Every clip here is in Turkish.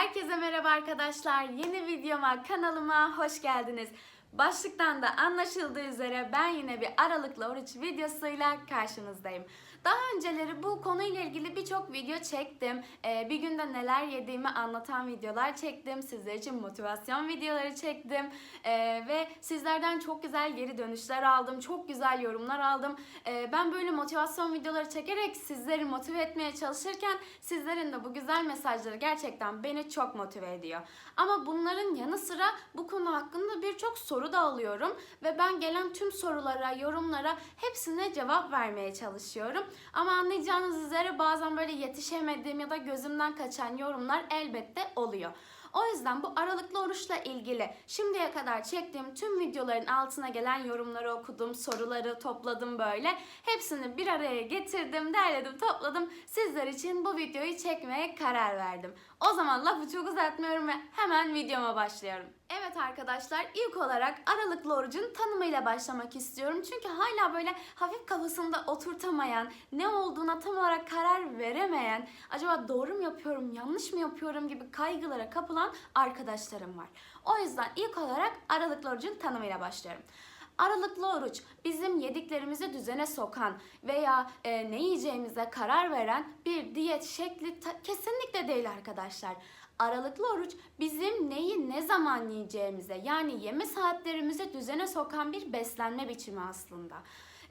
Herkese merhaba arkadaşlar. Yeni videoma, kanalıma hoş geldiniz. Başlıktan da anlaşıldığı üzere ben yine bir aralıklı oruç videosuyla karşınızdayım. Daha önceleri bu konuyla ilgili birçok video çektim. Ee, bir günde neler yediğimi anlatan videolar çektim. Sizler için motivasyon videoları çektim. Ee, ve sizlerden çok güzel geri dönüşler aldım. Çok güzel yorumlar aldım. Ee, ben böyle motivasyon videoları çekerek sizleri motive etmeye çalışırken sizlerin de bu güzel mesajları gerçekten beni çok motive ediyor. Ama bunların yanı sıra bu konu hakkında birçok soru da alıyorum ve ben gelen tüm sorulara, yorumlara hepsine cevap vermeye çalışıyorum. Ama anlayacağınız üzere bazen böyle yetişemediğim ya da gözümden kaçan yorumlar elbette oluyor. O yüzden bu aralıklı oruçla ilgili şimdiye kadar çektiğim tüm videoların altına gelen yorumları okudum, soruları topladım böyle. Hepsini bir araya getirdim, derledim, topladım. Sizler için bu videoyu çekmeye karar verdim. O zaman lafı çok uzatmıyorum ve hemen videoma başlıyorum. Evet arkadaşlar ilk olarak aralıklı orucun tanımıyla başlamak istiyorum. Çünkü hala böyle hafif kafasında oturtamayan, ne olduğuna tam olarak karar veremeyen, acaba doğru mu yapıyorum, yanlış mı yapıyorum gibi kaygılara kapılan arkadaşlarım var. O yüzden ilk olarak aralıklı orucun tanımıyla başlıyorum. Aralıklı oruç bizim yediklerimizi düzene sokan veya e, ne yiyeceğimize karar veren bir diyet şekli kesinlikle değil arkadaşlar. Aralıklı oruç bizim neyi ne zaman yiyeceğimize yani yeme saatlerimizi düzene sokan bir beslenme biçimi aslında.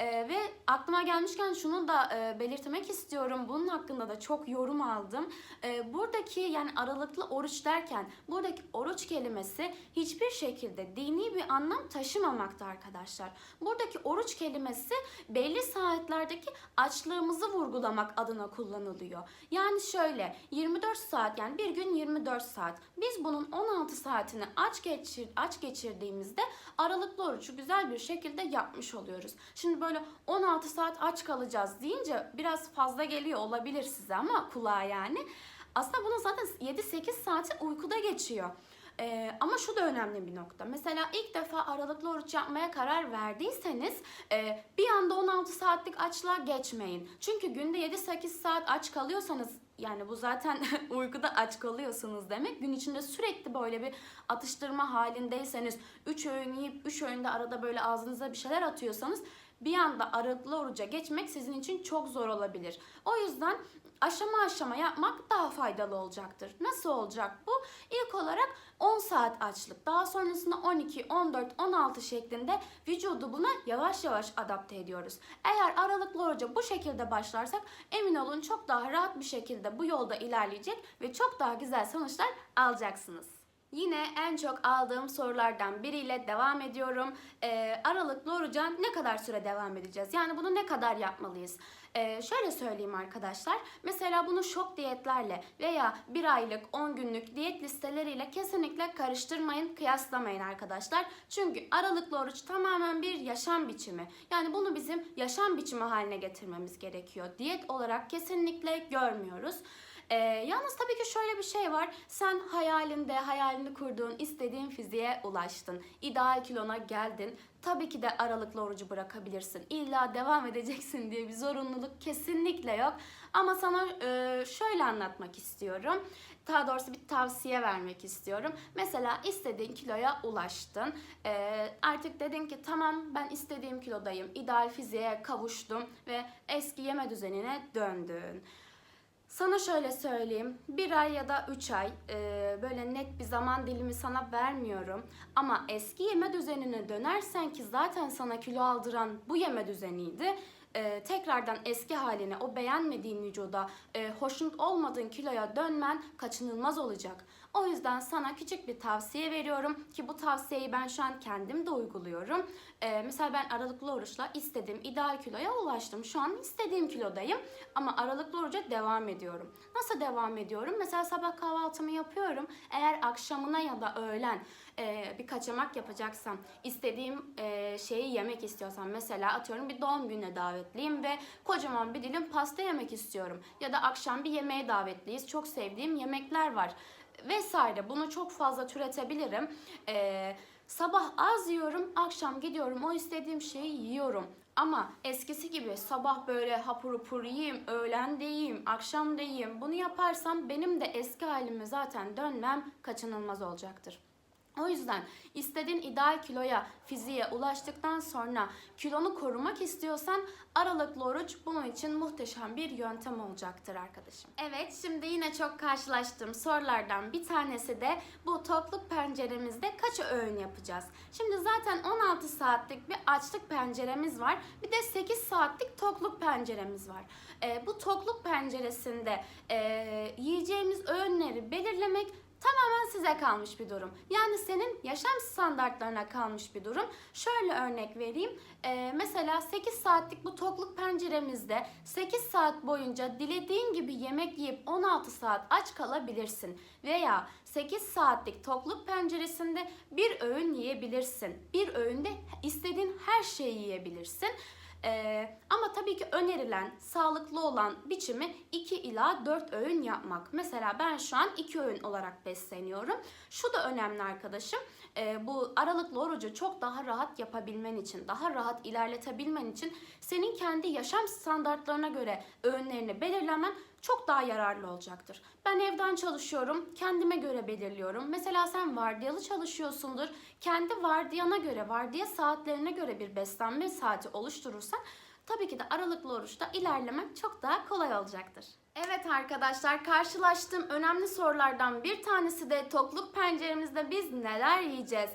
Ee, ve aklıma gelmişken şunu da e, belirtmek istiyorum. Bunun hakkında da çok yorum aldım. Ee, buradaki yani aralıklı oruç derken buradaki oruç kelimesi hiçbir şekilde dini bir anlam taşımamakta arkadaşlar. Buradaki oruç kelimesi belli saatlerdeki açlığımızı vurgulamak adına kullanılıyor. Yani şöyle 24 saat yani bir gün 24 saat. Biz bunun 16 saatini aç geçir aç geçirdiğimizde aralıklı orucu güzel bir şekilde yapmış oluyoruz. Şimdi böyle 16 saat aç kalacağız deyince biraz fazla geliyor olabilir size ama kulağa yani. Aslında bunun zaten 7-8 saati uykuda geçiyor. Ee, ama şu da önemli bir nokta. Mesela ilk defa aralıklı oruç yapmaya karar verdiyseniz e, bir anda 16 saatlik açlığa geçmeyin. Çünkü günde 7-8 saat aç kalıyorsanız yani bu zaten uykuda aç kalıyorsunuz demek. Gün içinde sürekli böyle bir atıştırma halindeyseniz 3 öğün yiyip 3 öğünde arada böyle ağzınıza bir şeyler atıyorsanız bir anda aralıklı oruca geçmek sizin için çok zor olabilir. O yüzden aşama aşama yapmak daha faydalı olacaktır. Nasıl olacak bu? İlk olarak 10 saat açlık, daha sonrasında 12, 14, 16 şeklinde vücudu buna yavaş yavaş adapte ediyoruz. Eğer aralıklı oruca bu şekilde başlarsak emin olun çok daha rahat bir şekilde bu yolda ilerleyecek ve çok daha güzel sonuçlar alacaksınız. Yine en çok aldığım sorulardan biriyle devam ediyorum. Ee, aralıklı oruca ne kadar süre devam edeceğiz? Yani bunu ne kadar yapmalıyız? Ee, şöyle söyleyeyim arkadaşlar. Mesela bunu şok diyetlerle veya bir aylık, 10 günlük diyet listeleriyle kesinlikle karıştırmayın, kıyaslamayın arkadaşlar. Çünkü aralıklı oruç tamamen bir yaşam biçimi. Yani bunu bizim yaşam biçimi haline getirmemiz gerekiyor. Diyet olarak kesinlikle görmüyoruz. Ee, yalnız tabii ki şöyle bir şey var. Sen hayalinde, hayalini kurduğun, istediğin fiziğe ulaştın. İdeal kilona geldin. Tabii ki de aralıklı orucu bırakabilirsin. İlla devam edeceksin diye bir zorunluluk kesinlikle yok. Ama sana e, şöyle anlatmak istiyorum. Daha doğrusu bir tavsiye vermek istiyorum. Mesela istediğin kiloya ulaştın. E, artık dedin ki tamam ben istediğim kilodayım. İdeal fiziğe kavuştum ve eski yeme düzenine döndün. Sana şöyle söyleyeyim. Bir ay ya da üç ay e, böyle net bir zaman dilimi sana vermiyorum. Ama eski yeme düzenine dönersen ki zaten sana kilo aldıran bu yeme düzeniydi. e, tekrardan eski haline, o beğenmediğin vücuda, e, hoşnut olmadığın kiloya dönmen kaçınılmaz olacak. O yüzden sana küçük bir tavsiye veriyorum ki bu tavsiyeyi ben şu an kendim de uyguluyorum. Ee, mesela ben aralıklı oruçla istediğim ideal kiloya ulaştım. Şu an istediğim kilodayım ama aralıklı oruca devam ediyorum. Nasıl devam ediyorum? Mesela sabah kahvaltımı yapıyorum. Eğer akşamına ya da öğlen e, bir kaçamak yapacaksam, istediğim e, şeyi yemek istiyorsam mesela atıyorum bir doğum gününe davetliyim ve kocaman bir dilim pasta yemek istiyorum. Ya da akşam bir yemeğe davetliyiz. Çok sevdiğim yemekler var vesaire. Bunu çok fazla türetebilirim. Ee, sabah az yiyorum, akşam gidiyorum o istediğim şeyi yiyorum. Ama eskisi gibi sabah böyle hapur hapur yiyeyim, öğlen de yiyeyim, akşam da yiyeyim. Bunu yaparsam benim de eski halime zaten dönmem kaçınılmaz olacaktır. O yüzden istediğin ideal kiloya, fiziğe ulaştıktan sonra kilonu korumak istiyorsan aralıklı oruç bunun için muhteşem bir yöntem olacaktır arkadaşım. Evet şimdi yine çok karşılaştığım sorulardan bir tanesi de bu tokluk penceremizde kaç öğün yapacağız? Şimdi zaten 16 saatlik bir açlık penceremiz var. Bir de 8 saatlik tokluk penceremiz var. Ee, bu tokluk penceresinde e, yiyeceğimiz öğünleri belirlemek tamamen size kalmış bir durum. Yani senin yaşam standartlarına kalmış bir durum. Şöyle örnek vereyim. Ee, mesela 8 saatlik bu tokluk penceremizde 8 saat boyunca dilediğin gibi yemek yiyip 16 saat aç kalabilirsin. Veya 8 saatlik tokluk penceresinde bir öğün yiyebilirsin. Bir öğünde istediğin her şeyi yiyebilirsin. Ee, ama tabii ki önerilen sağlıklı olan biçimi 2 ila 4 öğün yapmak. Mesela ben şu an 2 öğün olarak besleniyorum. Şu da önemli arkadaşım. Ee, bu aralıklı orucu çok daha rahat yapabilmen için, daha rahat ilerletebilmen için senin kendi yaşam standartlarına göre öğünlerini belirlemen çok daha yararlı olacaktır. Ben evden çalışıyorum, kendime göre belirliyorum. Mesela sen vardiyalı çalışıyorsundur. Kendi vardiyana göre, vardiya saatlerine göre bir beslenme saati oluşturursan tabii ki de aralıklı oruçta ilerlemen çok daha kolay olacaktır. Evet arkadaşlar karşılaştığım önemli sorulardan bir tanesi de tokluk penceremizde biz neler yiyeceğiz?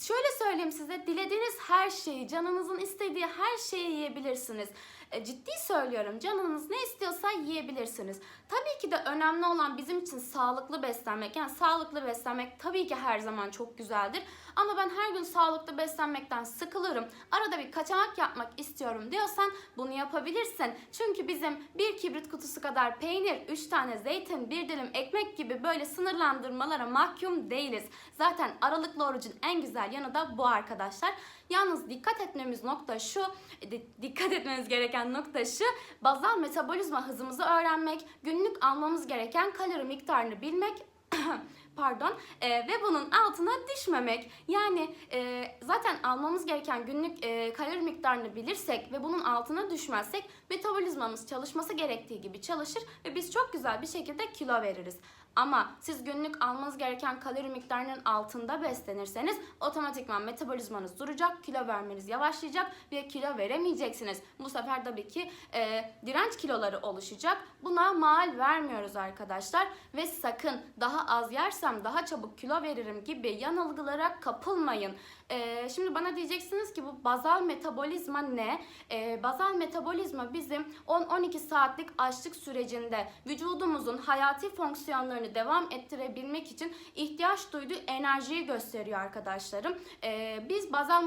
Şöyle söyleyeyim size dilediğiniz her şeyi, canınızın istediği her şeyi yiyebilirsiniz. E, ciddi söylüyorum canınız ne istiyorsa yiyebilirsiniz. Tabii ki de önemli olan bizim için sağlıklı beslenmek. Yani sağlıklı beslenmek tabii ki her zaman çok güzeldir. Ama ben her gün sağlıklı beslenmekten sıkılırım. Arada bir kaçamak yapmak istiyorum diyorsan bunu yapabilirsin. Çünkü bizim bir kibrit kutusu kadar peynir, 3 tane zeytin, bir dilim ekmek gibi böyle sınırlandırmalara mahkum değiliz. Zaten aralıklı orucun en güzel yanı da bu arkadaşlar. Yalnız dikkat etmemiz nokta şu, di- dikkat etmemiz gereken nokta şu, bazal metabolizma hızımızı öğrenmek, günlük almamız gereken kalori miktarını bilmek, pardon e, ve bunun altına düşmemek. Yani e, zaten almamız gereken günlük e, kalori miktarını bilirsek ve bunun altına düşmezsek metabolizmamız çalışması gerektiği gibi çalışır ve biz çok güzel bir şekilde kilo veririz. Ama siz günlük almanız gereken kalori miktarının altında beslenirseniz otomatikman metabolizmanız duracak, kilo vermeniz yavaşlayacak ve kilo veremeyeceksiniz. Bu sefer tabii ki e, direnç kiloları oluşacak. Buna mal vermiyoruz arkadaşlar ve sakın daha az yersem daha çabuk kilo veririm gibi yanılgılara kapılmayın. E, şimdi bana diyeceksiniz ki bu bazal metabolizma ne? E, bazal metabolizma bizim 10-12 saatlik açlık sürecinde vücudumuzun hayati fonksiyonlarını devam ettirebilmek için ihtiyaç duyduğu enerjiyi gösteriyor arkadaşlarım. E, biz bazal,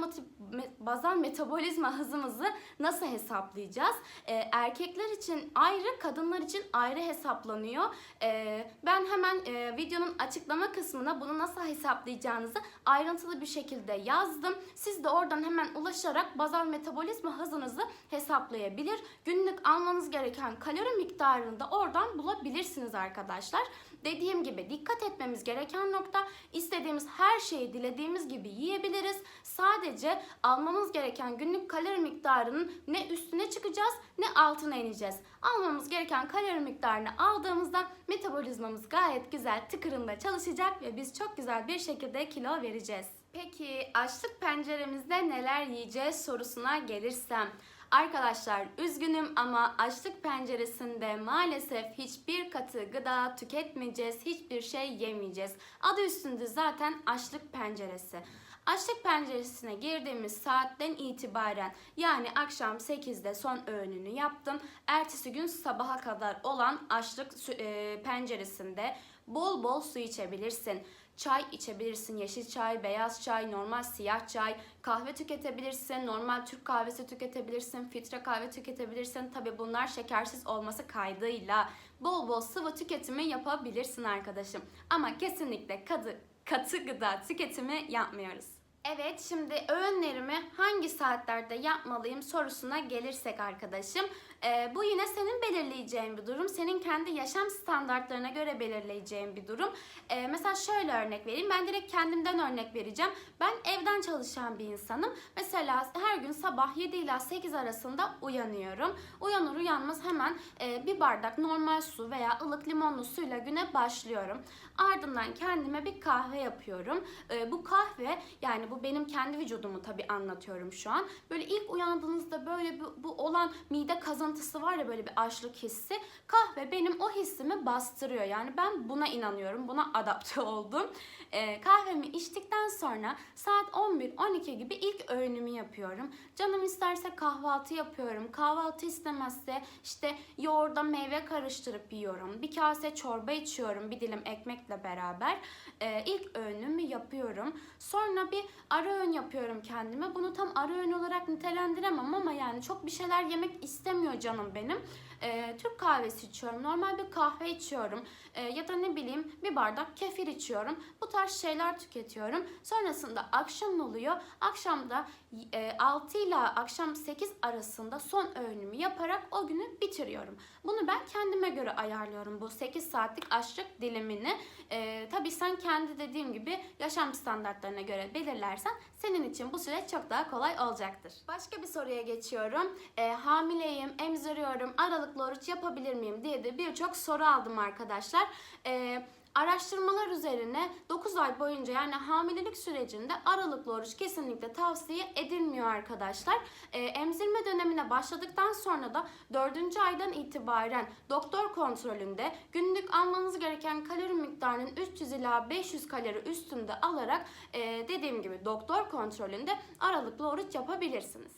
bazal metabolizma hızımızı nasıl hesaplayacağız? E, erkekler için ayrı, kadınlar için ayrı hesaplanıyor. E, ben hemen e, videonun açıklama kısmına bunu nasıl hesaplayacağınızı ayrıntılı bir şekilde yazdım. Siz de oradan hemen ulaşarak bazal metabolizma hızınızı hesaplayabilir. Günlük almanız gereken kalori miktarını da oradan bulabilirsiniz arkadaşlar. Dediğim gibi dikkat etmemiz gereken nokta istediğimiz her şeyi dilediğimiz gibi yiyebiliriz. Sadece almamız gereken günlük kalori miktarının ne üstüne çıkacağız ne altına ineceğiz. Almamız gereken kalori miktarını aldığımızda metabolizmamız gayet güzel tıkırında çalışacak ve biz çok güzel bir şekilde kilo vereceğiz. Peki açlık penceremizde neler yiyeceğiz sorusuna gelirsem. Arkadaşlar üzgünüm ama açlık penceresinde maalesef hiçbir katı gıda tüketmeyeceğiz, hiçbir şey yemeyeceğiz. Adı üstünde zaten açlık penceresi. Açlık penceresine girdiğimiz saatten itibaren yani akşam 8'de son öğününü yaptım. Ertesi gün sabaha kadar olan açlık e, penceresinde bol bol su içebilirsin. Çay içebilirsin. Yeşil çay, beyaz çay, normal siyah çay, kahve tüketebilirsin. Normal Türk kahvesi tüketebilirsin. Filtre kahve tüketebilirsin. Tabi bunlar şekersiz olması kaydıyla bol bol sıvı tüketimi yapabilirsin arkadaşım. Ama kesinlikle katı, katı gıda tüketimi yapmıyoruz. Evet şimdi öğünlerimi hangi saatlerde yapmalıyım sorusuna gelirsek arkadaşım. Ee, bu yine senin belirleyeceğin bir durum. Senin kendi yaşam standartlarına göre belirleyeceğin bir durum. Ee, mesela şöyle örnek vereyim. Ben direkt kendimden örnek vereceğim. Ben evden çalışan bir insanım. Mesela her gün sabah 7 ila 8 arasında uyanıyorum. Uyanır uyanmaz hemen e, bir bardak normal su veya ılık limonlu suyla güne başlıyorum. Ardından kendime bir kahve yapıyorum. E, bu kahve yani bu benim kendi vücudumu tabii anlatıyorum şu an. Böyle ilk uyandığınızda böyle bu, bu olan mide kazıntısı var ya böyle bir açlık hissi. Kahve benim o hissimi bastırıyor. Yani ben buna inanıyorum. Buna adapte oldum. E, kahvemi içtikten sonra saat 11-12 gibi ilk öğünümü yapıyorum. Canım isterse kahvaltı yapıyorum. Kahvaltı istemezse işte yoğurda meyve karıştırıp yiyorum. Bir kase çorba içiyorum bir dilim ekmekle beraber. Ee, ilk öğünümü yapıyorum. Sonra bir ara öğün yapıyorum kendime. Bunu tam ara öğün olarak nitelendiremem ama yani çok bir şeyler yemek istemiyor canım benim. Ee, Türk kahvesi içiyorum. Normal bir kahve içiyorum. Ee, ya da ne bileyim bir bardak kefir içiyorum. Bu tarz şeyler tüketiyorum. Sonrasında akşam oluyor. Akşamda e, 6 ile akşam 8 arasında son öğünümü yaparak o günü bitiriyorum. Bunu ben kendime göre ayarlıyorum bu 8 saatlik açlık dilimini. Ee, tabii sen kendi dediğim gibi yaşam standartlarına göre belirlersen senin için bu süreç çok daha kolay olacaktır. Başka bir soruya geçiyorum. Ee, hamileyim, emziriyorum, aralıklı oruç yapabilir miyim diye de birçok soru aldım arkadaşlar. Ee, Araştırmalar üzerine 9 ay boyunca yani hamilelik sürecinde aralıklı oruç kesinlikle tavsiye edilmiyor arkadaşlar. Ee, emzirme dönemine başladıktan sonra da 4. aydan itibaren doktor kontrolünde günlük almanız gereken kalori miktarının 300 ila 500 kalori üstünde alarak e, dediğim gibi doktor kontrolünde aralıklı oruç yapabilirsiniz.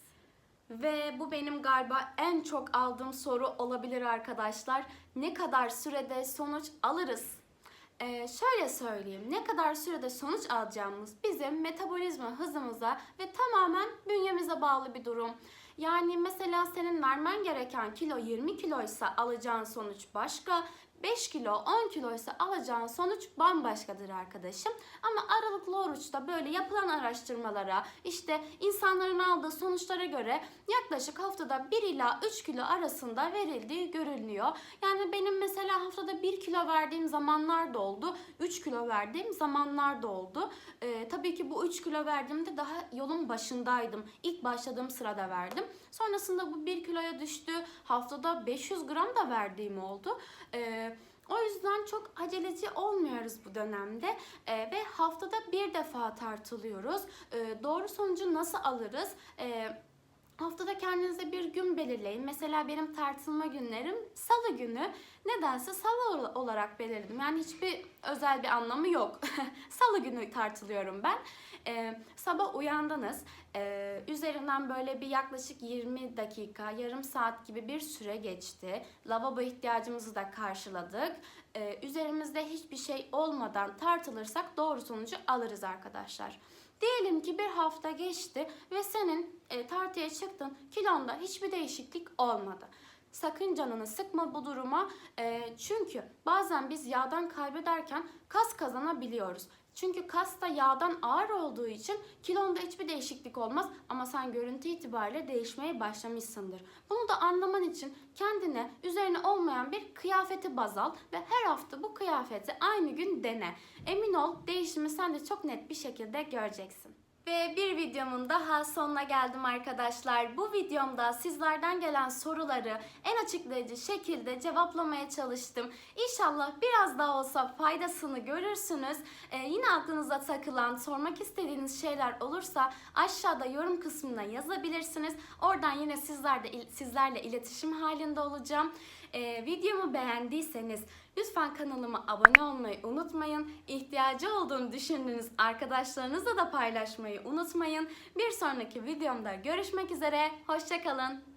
Ve bu benim galiba en çok aldığım soru olabilir arkadaşlar. Ne kadar sürede sonuç alırız? Ee, şöyle söyleyeyim, ne kadar sürede sonuç alacağımız bizim metabolizma hızımıza ve tamamen bünyemize bağlı bir durum. Yani mesela senin vermen gereken kilo 20 kiloysa alacağın sonuç başka, 5 kilo 10 kiloysa alacağın sonuç bambaşkadır arkadaşım. Ama aralıklı oruçta böyle yapılan araştırmalara işte insanların aldığı sonuçlara göre yaklaşık haftada 1 ila 3 kilo arasında verildiği görülüyor. Yani benim mesela haftada 1 kilo verdiğim zamanlar da oldu. 3 kilo verdiğim zamanlar da oldu. Ee, tabii ki bu 3 kilo verdiğimde daha yolun başındaydım. İlk başladığım sırada verdim. Sonrasında bu 1 kiloya düştü. Haftada 500 gram da verdiğim oldu. Ee, o yüzden çok aceleci olmuyoruz bu dönemde Ee, ve haftada bir defa tartılıyoruz. Ee, doğru sonucu nasıl alırız? Ee, Haftada kendinize bir gün belirleyin. Mesela benim tartılma günlerim salı günü. Nedense salı ol- olarak belirledim. Yani hiçbir özel bir anlamı yok. salı günü tartılıyorum ben. Ee, sabah uyandınız. Ee, üzerinden böyle bir yaklaşık 20 dakika, yarım saat gibi bir süre geçti. Lavabo ihtiyacımızı da karşıladık. Ee, üzerimizde hiçbir şey olmadan tartılırsak doğru sonucu alırız arkadaşlar. Diyelim ki bir hafta geçti ve senin e, tartıya çıktın kilonda hiçbir değişiklik olmadı. Sakın canını sıkma bu duruma E, çünkü bazen biz yağdan kaybederken kas kazanabiliyoruz. Çünkü kas da yağdan ağır olduğu için kilonda hiçbir değişiklik olmaz ama sen görüntü itibariyle değişmeye başlamışsındır. Bunu da anlaman için kendine üzerine olmayan bir kıyafeti baz al ve her hafta bu kıyafeti aynı gün dene. Emin ol değişimi sen de çok net bir şekilde göreceksin. Ve bir videomun daha sonuna geldim arkadaşlar. Bu videomda sizlerden gelen soruları en açıklayıcı şekilde cevaplamaya çalıştım. İnşallah biraz daha olsa faydasını görürsünüz. Ee, yine aklınıza takılan, sormak istediğiniz şeyler olursa aşağıda yorum kısmına yazabilirsiniz. Oradan yine sizlerle, sizlerle iletişim halinde olacağım. Ee, videomu beğendiyseniz lütfen kanalıma abone olmayı unutmayın. İhtiyacı olduğunu düşündüğünüz arkadaşlarınızla da paylaşmayı unutmayın. Bir sonraki videomda görüşmek üzere. Hoşçakalın.